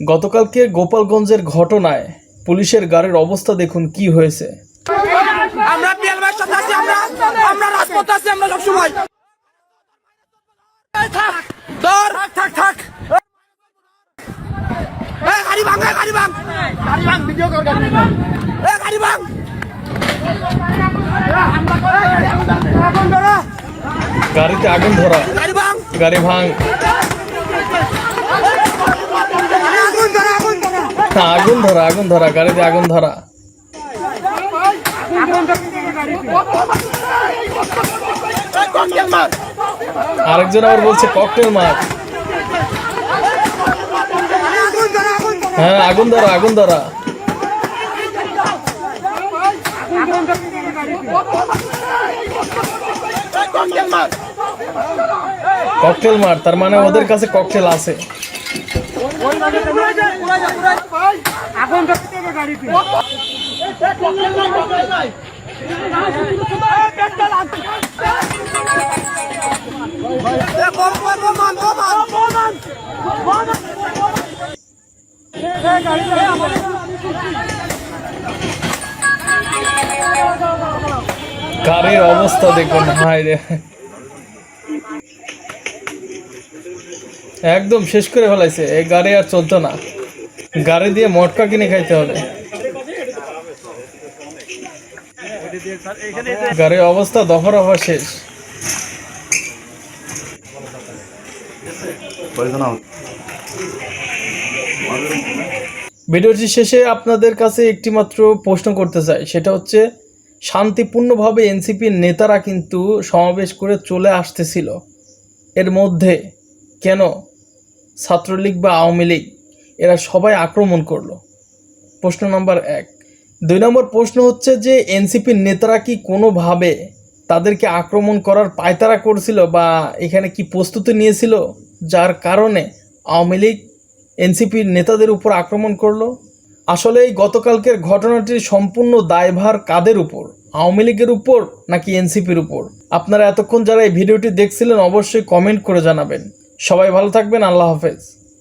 গতকালকে গোপালগঞ্জের ঘটনায় পুলিশের গাড়ির অবস্থা দেখুন কি হয়েছে। আমরা সাথে আছি আমরা আমরা রাজপথে আছি আমরা সবসময়। ধর থাক থাক এই গাড়ি ভাঙ গাড়ি ভাঙ গাড়ি ভাঙ। ভিডিও কর এই গাড়ি ভাঙ। গাড়িতে আগুন ধরা। গাড়ি ভাঙ। গাড়ি ভাঙ আগুন ধরা আগুন ধরা না, আগুন ধরা আগুন ধরা গাড়িতে আগুন ধরা। আরেকজন আবার বলছে, ককটেল ধরা হ্যাঁ আগুন ধরা আগুন ধরা। ককটেল মার তার মানে ওদের কাছে ককটেল আছে। গাড়ির অবস্থা দেখুন হাই রে। একদম শেষ করে ফেলাইছে, এই গাড়ি আর চলতো না। গাড়ি দিয়ে মটকা কিনে খাইতে হবে। গাড়ির অবস্থা দফা রফা শেষ। ভিডিওটি শেষে আপনাদের কাছে একটি মাত্র প্রশ্ন করতে চাই। সেটা হচ্ছে, শান্তিপূর্ণভাবে এনসিপির নেতারা কিন্তু সমাবেশ করে চলে আসতেছিল। এর মধ্যে কেন ছাত্রলীগ বা আওয়ামী লীগ, এরা সবাই আক্রমণ করল? প্রশ্ন নম্বর এক। দুই নম্বর প্রশ্ন হচ্ছে যে এনসিপির নেতারা কি কোনোভাবে তাদেরকে আক্রমণ করার পায়তারা করছিল বা এখানে কি প্রস্তুতি নিয়েছিল, যার কারণে আওয়ামী লীগ এনসিপির নেতাদের উপর আক্রমণ করল? আসলে এই গতকালকের ঘটনাটির সম্পূর্ণ দায়ভার কাদের উপর? আওয়ামী লীগের উপর নাকি এনসিপির উপর? আপনারা এতক্ষণ যারা এই ভিডিওটি দেখছিলেন অবশ্যই কমেন্ট করে জানাবেন। সবাই ভালো থাকবেন, আল্লাহ হাফেজ।